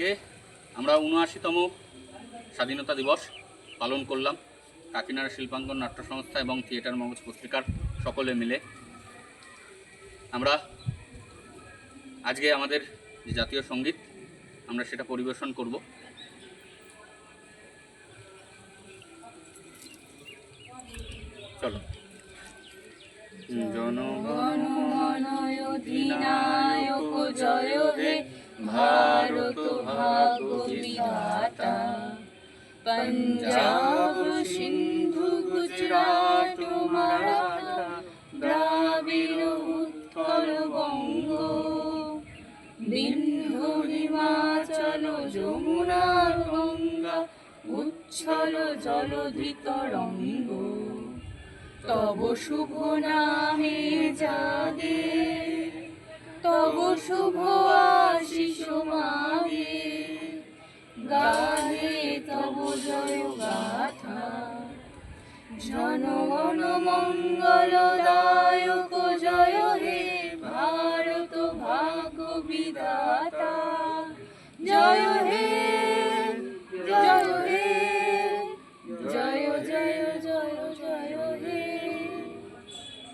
আজকে আমরা উনআশিতম স্বাধীনতা দিবস পালন করলাম কাকিনাড়া শিল্পাঙ্গন নাট্য সংস্থা এবং থিয়েটার মগজ পত্রিকার সকলে মিলে। আমরা আজকে আমাদের যে জাতীয় সংগীত, আমরা সেটা পরিবেশন করব। চলো। জনগণ জয় হে ভারত ভাগ্য পঞ্জাব সিন্ধু গুজরাট মারাঠা দ্রাবিড় উৎকল বঙ্গ বিন্ধু হিমাচল যমুনা গঙ্গা উচ্ছল জলধিত রঙ্গ তব শুভ নামে জাগে তব শুভ জনগণ মঙ্গলদায়ক জয় হে ভারত ভাগ্য বিধাতা জয় হে